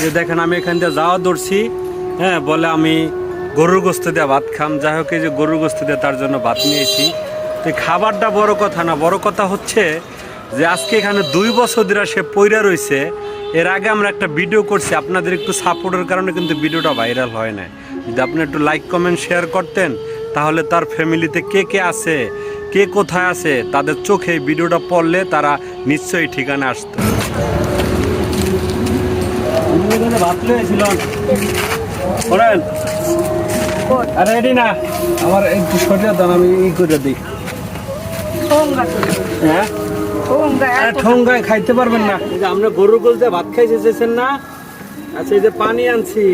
যে দেখেন আমি এখান দিয়ে যাওয়া ধরছি হ্যাঁ বলে আমি গরুর গোস্ত দিয়ে ভাত খাম। যাই হোক, এই যে গরুর গোস্ত দিয়ে তার জন্য ভাত নিয়েছি। তো খাবারটা বড় কথা না, বড় কথা হচ্ছে যে আজকে এখানে দুই বছর ধরে সে পইরা রয়েছে এর আগে আমরা একটা ভিডিও করছি, আপনাদের একটু সাপোর্টের কারণে কিন্তু ভিডিওটা ভাইরাল হয় না যদি আপনি একটু লাইক কমেন্ট শেয়ার করতেন, তাহলে তার ফ্যামিলিতে কে কে আছে, কে কোথায় আছে, তাদের চোখে ভিডিওটা পড়লে তারা নিশ্চয়ই ঠিকানা আসতো। করেন আরে এডি না আমার একটু সরিয়ে দেন আমি ই করে দিই। হ্যাঁ? ঠোঙ্গায় খাইতে পারবেন না। যে আমরা গরুর গোলতে ভাত খাইতে চেয়েছেন না? আচ্ছা এই যে পানি আনছি।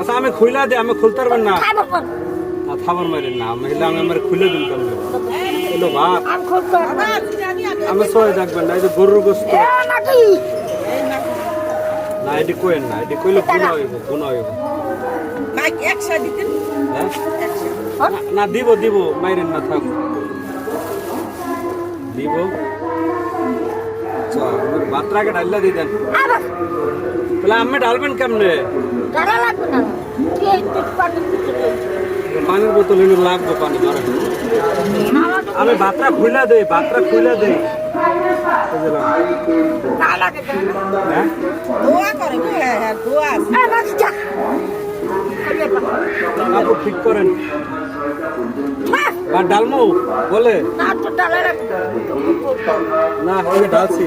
আচ্ছা আমি খুইলা দিই আমি খুলতে পারবেন না। না থাবার মারেন না আমি হইলে আমি আমার খুলে দিন কেমন ভাত। আমি সবাই দেখবেন না এই যে গরুর গোস্ত না এটি কইেন না এটি কইলে গুণা হইব গুণা হইব। হ্যাঁ? না- না দিব দিব মাইরেন না থাক দিব। আচ্ছা বাতরাকে ডাল্লা দিয়ে দেন। তাহলে আমি ডালবেন কেমনে? পানির বোতল লাগবে পানি আমি বাতরা খুলে দেই বাতরা খুলে দেই। বুঝলাম হ্যাঁ? আপু ঠিক করেন। বা ডালমু বলে। না যে ডালছি।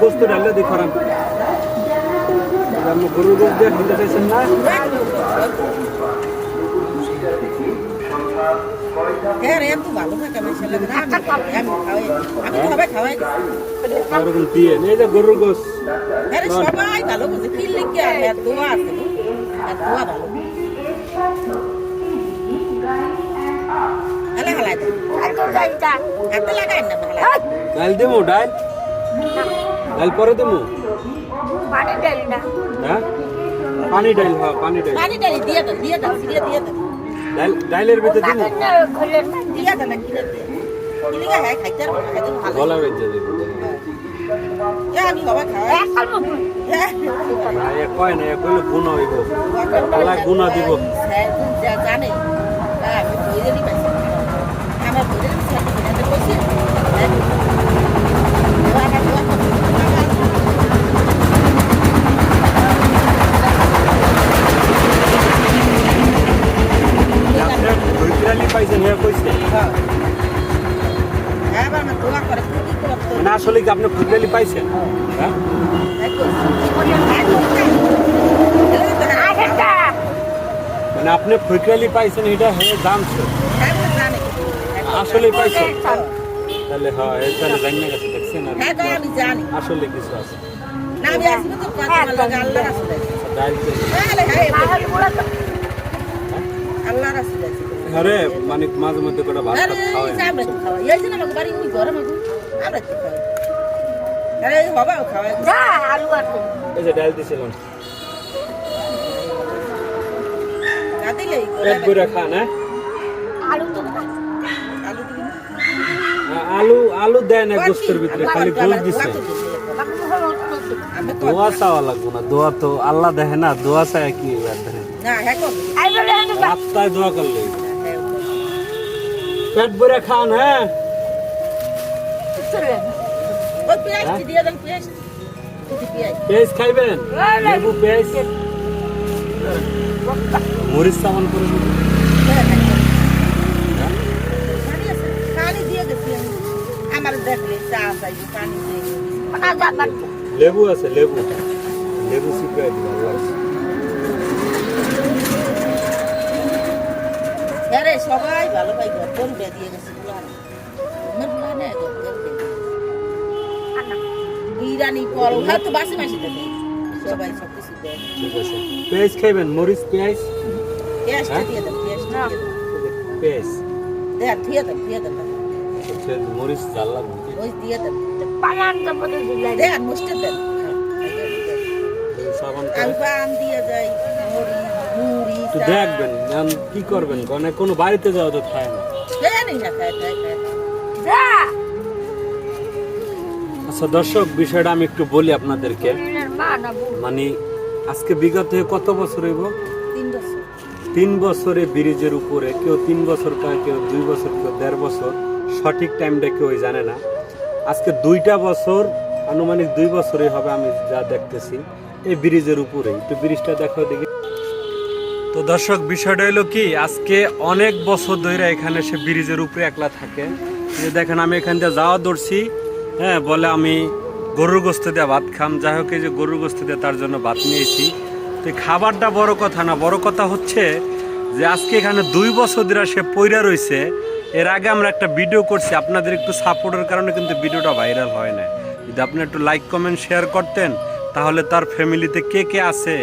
গোস্ত ডাললে দিই খরাম। আমি গরু গোস্ত দিয়ে খেতে চাইছেন না? গরুর গোস্ত সবাই ভালো বুঝে। কি লিখে আর এর দোয়া আছে আর দোয়া ভালো। হালা হালা হাতে লাগাই না হালা। ডাল দেবো ডাল? ডাল পরে দেবো হ্যাঁ? পানি ডাল হ্যাঁ পানি ডাল। পানি ডালি দিয়ে দেন দিয়ে দেন দিয়ে দিয়ে দেন ডালের ভিতরে দিন দিয়ে দেন কিনে হ্যাঁ খাইতে ভালো। গলা দেবো এ আমি বাবা খাওয়াই। হ্যাঁ। কয় না কইলে গুণ হইব। আল্লাহ গুণা দিব জানে। আমি পাইছি আমার আমি কিনে বসি আপনি ধৈর্যালি পাইছেন হ্যাঁ কইছে হ্যাঁ মানে আসলে কি আপনি ধৈর্যালি পাইছেন? হ্যাঁ? মানে আপনি ফৈকালি পাইছেন এটা হ্যাঁ জানছো আসলে পাইছেন? তাহলে হ্যাঁ এই তাহলে জানিয়ে গেছে দেখছেন হ্যাঁ আমি জানি। আসলে কিছু আছে। না আল্লাহ রাসূল আছে আরে মানে মাঝে মধ্যে করে ভাত আরে টাত এই যে আমরা তো খাওয়াই। এই যে আমাকে বাড়ি উনি ঘরে মাগু। আমরা তো খাওয়াই। আরে এই বাবাও খাওয়াই এই যে ডাল দিছিলাম না দিলে পেট ভরে খান হ্যাঁ? আলু দিবি আ- আলু আলু দেয় না গোস্তের ভিতরে খালি গোল দিছে। দোয়া চাওয়া লাগবো না দোয়া তো আল্লাহ দেখে না দোয়া চায় কি? দেখে না হ্যাঁ রাস্তায় দোয়া করলে। পেট ভরে খান হ্যাঁ? দেন পেঁয়াজ? খাইবেন? লেবু পেঁয়াজ? মরিচ চামান করে দিন। পানি আছে? পানি দিয়ে গেছি আমি। আমার দেখলে চা চাইছি পানি দিয়ে গেছি। লেবু আছে লেবু লেবু শিখাই দিন আল্লাহ আরে সবাই ভালো পাই গো কোন বে দিয়ে গেছে বুলান আমার বুলান না গো বিরানি পর হয়তো বাসি মাসি দেবে সবাই সব কিছু দেয়। ঠিক আছে। পেঁয়াজ খাইবেন? মরিচ পেঁয়াজ? পেঁয়াজটা হ্যাঁ? দিয়ে দেন পেঁয়াজটা দিয়ে দেন পেঁয়াজ। দেন দিয়ে দেন দিয়ে দেন পেঁয়াজ, মরিচ ওই দিয়ে দেন। দেন মুষ্টে দেন সাবান আমি পান দিয়ে যাই মুড়ি একটু দেখবেন এখন কি করবেন? মানে কোনো বাড়িতে যাওয়া তো খায় না। আচ্ছা দর্শক বিষয়টা আমি একটু বলি আপনাদেরকে। মানে আজকে বিগত কত বছর হইব? তিন বছর। তিন বছরে ব্রিজের উপরে কেউ তিন বছর কয় কেউ দুই বছর কেউ দেড় বছর। সঠিক টাইমটা কেউ জানে না। আজকে দুইটা বছর আনুমানিক দুই বছরই হবে আমি যা দেখতেছি। এই ব্রিজের উপরেই। তো ব্রিজটা দেখো দেখি। তো দর্শক, বিষয়টা হলো কি, আজকে অনেক বছর ধরে এখানে সে ব্রিজের উপরে একলা থাকে। যে দেখেন, আমি এখান দিয়ে যাওয়া দৌড়ছি হ্যাঁ বলে আমি গরুর গোস্ত দিয়ে ভাত খাম। যাই হোক, এই যে গরুর গোস্ত দিয়ে তার জন্য ভাত নিয়েছি। তো খাবারটা বড় কথা না, বড় কথা হচ্ছে যে আজকে এখানে দুই বছর ধরে সে পইরা রয়েছে এর আগে আমরা একটা ভিডিও করছি, আপনাদের একটু সাপোর্টের কারণে কিন্তু ভিডিওটা ভাইরাল হয় না যদি আপনি একটু লাইক কমেন্ট শেয়ার করতেন, তাহলে তার ফ্যামিলিতে কে কে আছে?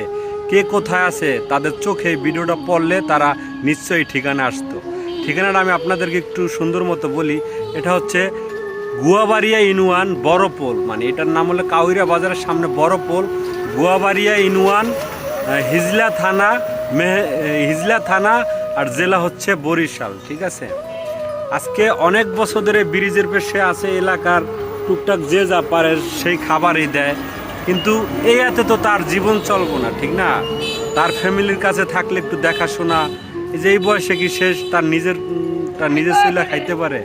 কে কোথায় আছে, তাদের চোখে ভিডিওটা পড়লে তারা নিশ্চয়ই ঠিকানা আসতো। ঠিকানাটা আমি আপনাদেরকে একটু সুন্দর মতো বলি, এটা হচ্ছে গুয়াবাড়িয়া ইনুয়ান বড়পোল মানে এটার নাম হলো কাউরিয়া বাজারের সামনে বড়পোল গুয়াবাড়িয়া ইনুয়ান হিজলা থানা, মেহ- হিজলা থানা আর জেলা হচ্ছে বরিশাল, ঠিক আছে? আজকে অনেক বছর ধরে ব্রিজের পেশে আছে এলাকার টুকটাক যে যা পারে সেই খাবারই দেয়। কিন্তু এই এতে তো তার জীবন চলবো না, ঠিক না? তার ফ্যামিলির কাছে থাকলে একটু দেখাশোনা, এই যে এই বয়সে কি শেষ? তার নিজের তার নিজের ছেলে খাইতে পারে?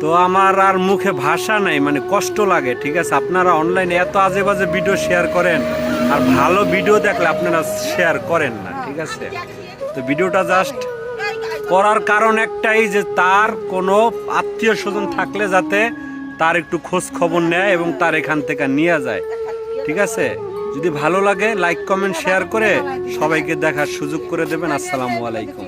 তো আমার আর মুখে ভাষা নাই মানে কষ্ট লাগে, ঠিক আছে? আপনারা অনলাইনে এত আজে বাজে ভিডিও শেয়ার করেন, আর ভালো ভিডিও দেখলে আপনারা শেয়ার করেন না, ঠিক আছে? তো ভিডিওটা জাস্ট করার কারণ একটাই যে তার কোনো আত্মীয় স্বজন থাকলে যাতে তার একটু খোঁজ খবর নেয় এবং তার এখান থেকে নিয়ে যায়। ঠিক আছে? যদি ভালো লাগে লাইক কমেন্ট শেয়ার করে সবাইকে দেখার সুযোগ করে দেবেন। আসসালামু আলাইকুম।